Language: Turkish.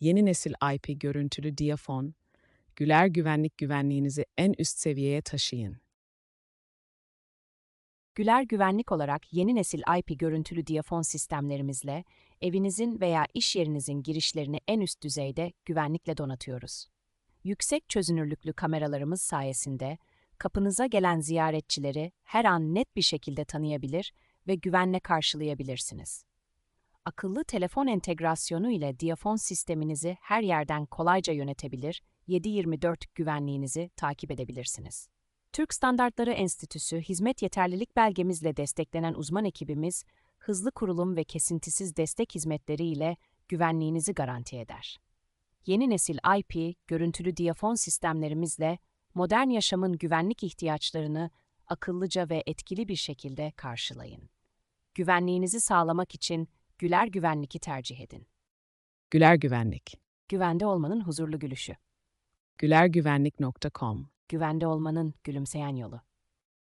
yeni nesil IP görüntülü diyafon, Güler güvenlik güvenliğinizi en üst seviyeye taşıyın. Güler Güvenlik olarak yeni nesil IP görüntülü diyafon sistemlerimizle evinizin veya iş yerinizin girişlerini en üst düzeyde güvenlikle donatıyoruz. Yüksek çözünürlüklü kameralarımız sayesinde kapınıza gelen ziyaretçileri her an net bir şekilde tanıyabilir ve güvenle karşılayabilirsiniz. Akıllı telefon entegrasyonu ile diyafon sisteminizi her yerden kolayca yönetebilir, 7/24 güvenliğinizi takip edebilirsiniz. Türk Standartları Enstitüsü hizmet yeterlilik belgemizle desteklenen uzman ekibimiz, hızlı kurulum ve kesintisiz destek hizmetleri ile güvenliğinizi garanti eder. Yeni nesil IP, görüntülü diyafon sistemlerimizle modern yaşamın güvenlik ihtiyaçlarını akıllıca ve etkili bir şekilde karşılayın. Güvenliğinizi sağlamak için Güler Güvenlik'i tercih edin. Güler Güvenlik. Güvende olmanın huzurlu gülüşü. gülergüvenlik.com Güvende olmanın gülümseyen yolu.